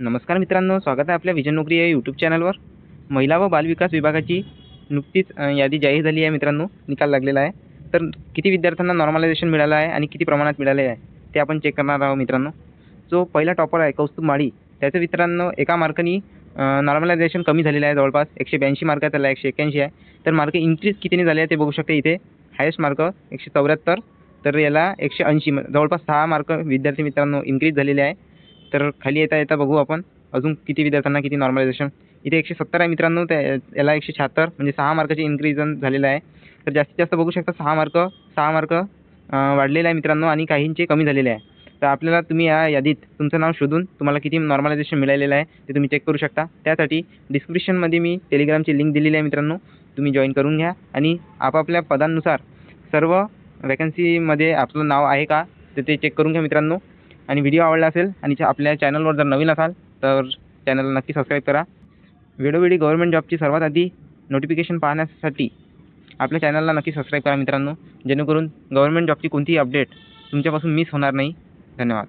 नमस्कार मित्रांनो स्वागत आहे आपल्या विजन नोकरी या यूट्यूब चॅनलवर महिला व बालविकास विभागाची नुकतीच यादी जाहीर झाली आहे मित्रांनो निकाल लागलेला आहे. तर किती विद्यार्थ्यांना नॉर्मलायझेशन मिळालं आहे आणि किती प्रमाणात मिळाले आहे ते आपण चेक करणार आहोत मित्रांनो. जो पहिला टॉपर आहे कौस्तुभ माळी त्याचं मित्रांनो एका मार्कानी नॉर्मलायझेशन कमी झालेलं आहे जवळपास एकशे ब्याऐंशी मार्क त्याला एकशे एक्याऐंशी आहे. तर मार्क इन्क्रीज कितीने झाले आहे ते बघू शकते इथे. हायेस्ट मार्क एकशे चौऱ्याहत्तर तर याला एकशे ऐंशी जवळपास सहा मार्क विद्यार्थी मित्रांनो इन्क्रीज झालेले आहे. तर खाली येता येता बघू आपण. अजून किती विद्यार्थ्यांना किती नॉर्मलायझेशन इथे एकशे सत्तर आहे मित्रांनो त्या याला एकशे शहात्तर म्हणजे सहा मार्काचे इन्क्रीजन झालेलं आहे. तर जास्तीत जास्त बघू शकता सहा मार्क सहा मार्क वाढलेले आहे मित्रांनो आणि काहींचे कमी झालेले आहे. तर आपल्याला तुम्ही या यादीत तुमचं नाव शोधून तुम्हाला किती नॉर्मलायझेशन मिळालेलं आहे ते तुम्ही चेक करू शकता. त्यासाठी डिस्क्रिप्शनमध्ये मी टेलिग्रामची लिंक दिलेली आहे मित्रांनो तुम्ही जॉईन करून घ्या आणि आपापल्या पदांनुसार सर्व वॅकन्सीमध्ये आपलं नाव आहे का तर ते चेक करून घ्या मित्रांनो. आणि व्हिडिओ आवडला असेल आणि आपल्या चॅनलवर जर नवीन असाल तर चॅनलला नक्की सबस्क्राईब करा. वेळोवेळी गव्हर्मेंट जॉबची सर्वात आधी नोटिफिकेशन पाहण्यासाठी आपल्या चॅनलला नक्की सबस्क्राईब करा मित्रांनो. जेणेकरून गव्हर्मेंट जॉबची कोणतीही अपडेट तुमच्यापासून मिस होणार नाही. धन्यवाद.